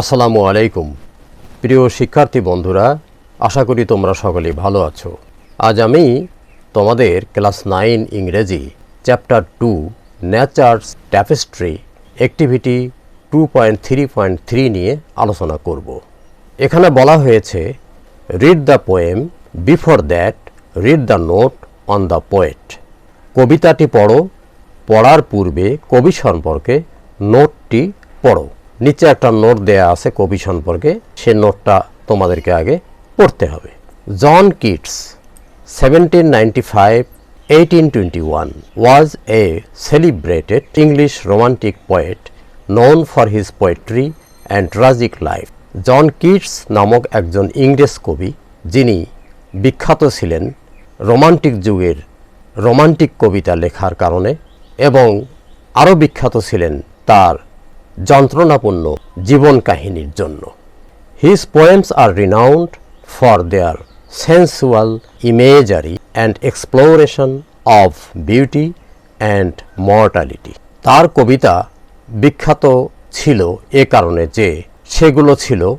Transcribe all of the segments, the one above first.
আসসালামু আলাইকুম। প্রিয় শিক্ষার্থী বন্ধুরা, আশা করি তোমরা সকলেই ভালো আছো। আজ আমি তোমাদের ক্লাস নাইন ইংরেজি, chapter two nature's tapestry, activity two point three point three নিয়ে আলোচনা করব। এখানে বলা হয়েছে read the poem before that read the note on the poet কবিতাটি পড়ো, পড়ার পূর্বে কবি সম্পর্কে নোটটি পড়ো। নিচে একটা নোট দেয়া আছে কবি সম্পর্কে। সে নোটটা তোমাদেরকে আগে পড়তে হবে। John Keats seventeen ninety five eighteen twenty one was a celebrated English romantic poet known for his poetry and tragic life John Keats নামক একজন ইংরেজ কবি, যিনি বিখ্যাত ছিলেন রোমান্টিক যুগের রোমান্টিক কবিতা লেখার কারণে এবং আরও বিখ্যাত ছিলেন তার যন্ত্রণাপূর্ণ জীবন কাহিনীর জন্য। His poems are renowned for their sensual imagery and exploration of beauty and mortality তার কবিতা বিখ্যাত ছিল এ কারণে যে সেগুলো ছিল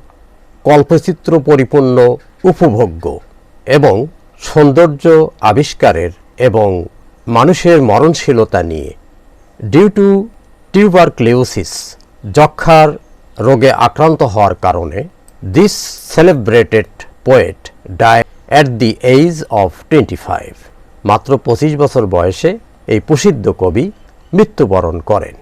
কল্পচিত্র পরিপূর্ণ উপভোগ্য এবং সৌন্দর্য আবিষ্কারের এবং মানুষের মরণশীলতা নিয়ে। ডিউ টু টিউবারক্লিওসিস যক্ষার রোগে আক্রান্ত হওয়ার কারণে this celebrated poet die at the age of twenty five মাত্র পঁচিশ বছর বয়সে এই প্রসিদ্ধ কবি মৃত্যুবরণ করেন।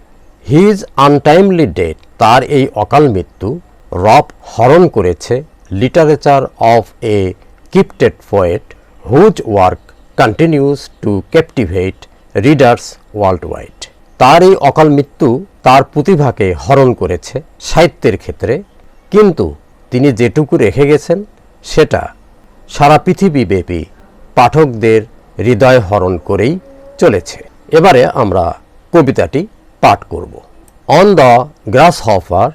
হিজ আনটাইমলি ডেট তার এই অকাল মৃত্যু রব হরণ করেছে literature of a gifted poet whose work continues to captivate readers worldwide তার এই অকাল মৃত্যু তার প্রতিভাকে হরণ করেছে সাহিত্যের ক্ষেত্রে। কিন্তু তিনি যেটুকু রেখে গেছেন, সেটা সারা পৃথিবীব্যাপী পাঠকদের হৃদয় হরণ করেই চলেছে। এবারে আমরা কবিতাটি পাঠ করব। On the grasshopper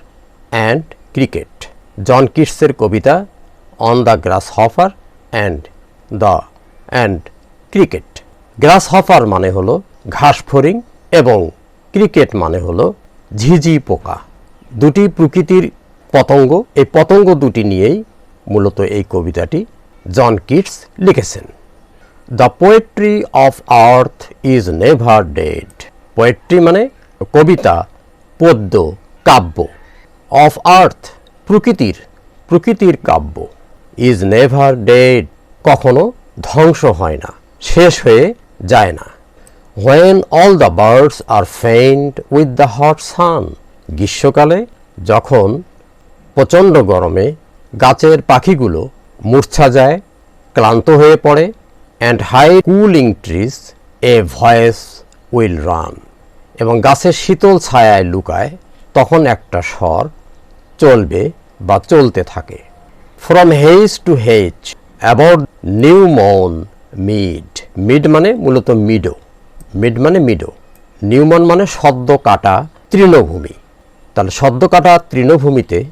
and cricket John কিটসের Kabita on the grasshopper and the and cricket grasshopper মানে হলো ঘাস ফড়িং এবং ক্রিকেট মানে হলো ঝিঝি পোকা। দুটি প্রকৃতির পতঙ্গ, এই পতঙ্গ দুটি নিয়েই মূলত এই কবিতাটি জন কিটস লিখেছেন। The poetry of earth is never dead. Poetry মানে কবিতা, পদ্য, কাব্য। অফ আর্থ প্রকৃতির প্রকৃতির কাব্য। ইজ নেভার ডেড কখনো ধ্বংস হয় না, শেষ হয়ে যায় না। When all the birds are faint with the hot sun গ্রীষ্মকালে যখন প্রচণ্ড গরমে গাছের পাখিগুলো মূর্ছা যায়, ক্লান্ত হয়ে পড়ে and hide cooling trees a voice will run এবং গাছের শীতল ছায়ায় লুকায়, তখন একটা স্বর চলবে বা চলতে থাকে। From hedge to hedge about new mown mead mead মানে মূলত মিডো মিড মানে মিডো, নিউমন মানে সদ্য কাটা তৃণভূমি। তাহলে সদ্য কাটা তৃণভূমিতে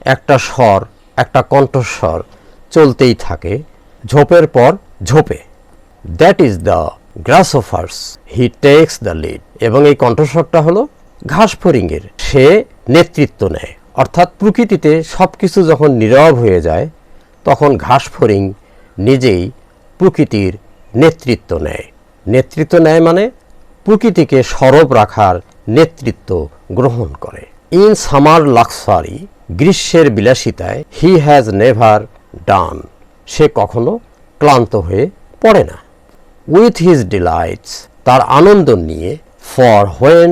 একটা স্বর, একটা কণ্ঠস্বর চলতেই থাকে, ঝোপের পর ঝোপে। That is the grasshopper's he takes the lead এবং এই কণ্ঠস্বরটা হলো ঘাস ফড়িংয়ের সে নেতৃত্ব নেয়। অর্থাৎ প্রকৃতিতে সব কিছু যখন নীরব হয়ে যায়, তখন ঘাস ফড়িং নিজেই প্রকৃতির নেতৃত্ব নেয়। নেতৃত্ব নেয় মানে প্রকৃতিকে সরব রাখার নেতৃত্ব গ্রহণ করে। ইন সামার লাক্সারি, গ্রীষ্মের বিলাসিতায় হি হ্যাজ নেভার ডান। সে কখনো ক্লান্ত হয়ে পড়ে না। উইথ হিজ ডিলাইটস, তার আনন্দ নিয়ে for when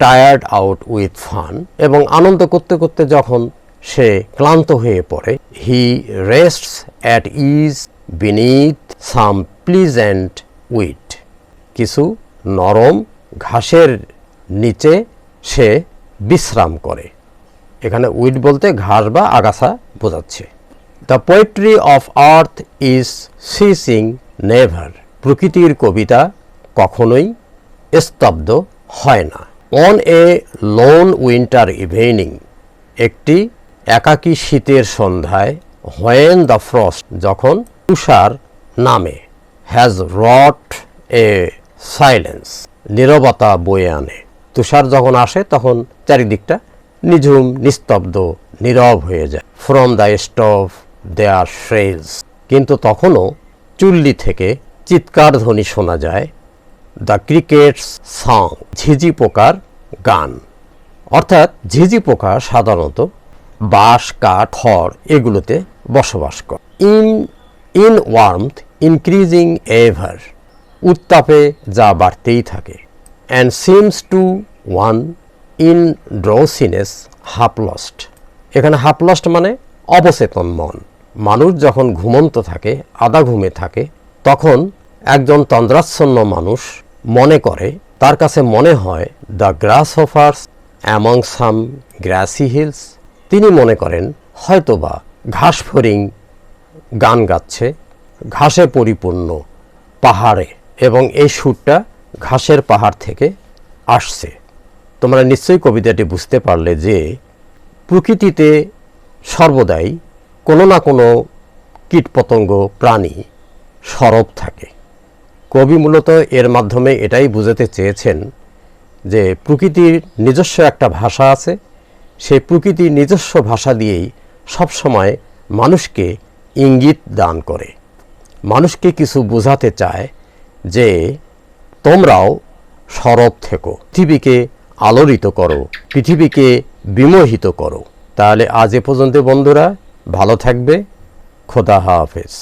tired out with fun এবং আনন্দ করতে করতে যখন সে ক্লান্ত হয়ে পড়ে, he rests at ease beneath some pleasant weed. কিছু নরম ঘাসের নিচে সে বিশ্রাম করে। এখানে উইড বলতে ঘাস বা আগাছা বোঝাচ্ছে। The poetry of earth is ceasing never প্রকৃতির কবিতা কখনোই স্তব্ধ হয় না। On a lone winter evening একটি একাকী শীতের সন্ধ্যায় হোয়েন দ্য ফ্রস্ট যখন তুষার নামে হ্যাজ রট এ সাইলেন্স, নীরবতা বয়ে আনে। তুষার যখন আসে, তখন চারিদিকটা নিঝুম, নিস্তব্ধ, নীরব হয়ে যায়। ফ্রম দ্য স্টভ দেয়ার শ্রেলস কিন্তু তখনও চুল্লি থেকে চিৎকার ধ্বনি শোনা যায়। দ্য ক্রিকেটস সং ঝিঝি পোকার গান। অর্থাৎ ঝিঝি পোকা সাধারণত বাঁশ, কাঠ, খড় এগুলোতে বসবাস করে। In in warmth increasing ever উত্তাপে যা বাড়তেই থাকে। And seems to one in drowsiness half lost এখানে হাফ লস্ট মানে অবচেতন মন। মানুষ যখন ঘুমন্ত থাকে, আধা ঘুমে থাকে, তখন একজন তন্দ্রাচ্ছন্ন মানুষ মনে করে, তার কাছে মনে হয় the grasshopper's among some grassy hills তিনি মনে করেন, হয়তোবা ঘাস ফরিং গান গাচ্ছে, ঘাসে পরিপূর্ণ পাহাড়ে। এবং এই সুরটা ঘাসের পাহাড় থেকে আসছে। তোমরা নিশ্চয়ই কবিতাটি বুঝতে পারলে যে প্রকৃতিতে সর্বদাই কোনো না কোনো কীটপতঙ্গ, প্রাণী সরব থাকে। কবি মূলত এর মাধ্যমে এটাই বুঝাতে চেয়েছেন যে প্রকৃতির নিজস্ব একটা ভাষা আছে। সেই প্রকৃতির নিজস্ব ভাষা দিয়েই সবসময় মানুষকে ইঙ্গিত দান করে। মানুষকে কিছু বোঝাতে চায় যে তোমরাও সরব থেকো, পৃথিবীকে আলোড়িত করো, পৃথিবীকে বিমোহিত করো। তাহলে আজ এ পর্যন্ত বন্ধুরা, ভালো থাকবে। খোদা হাফেজ।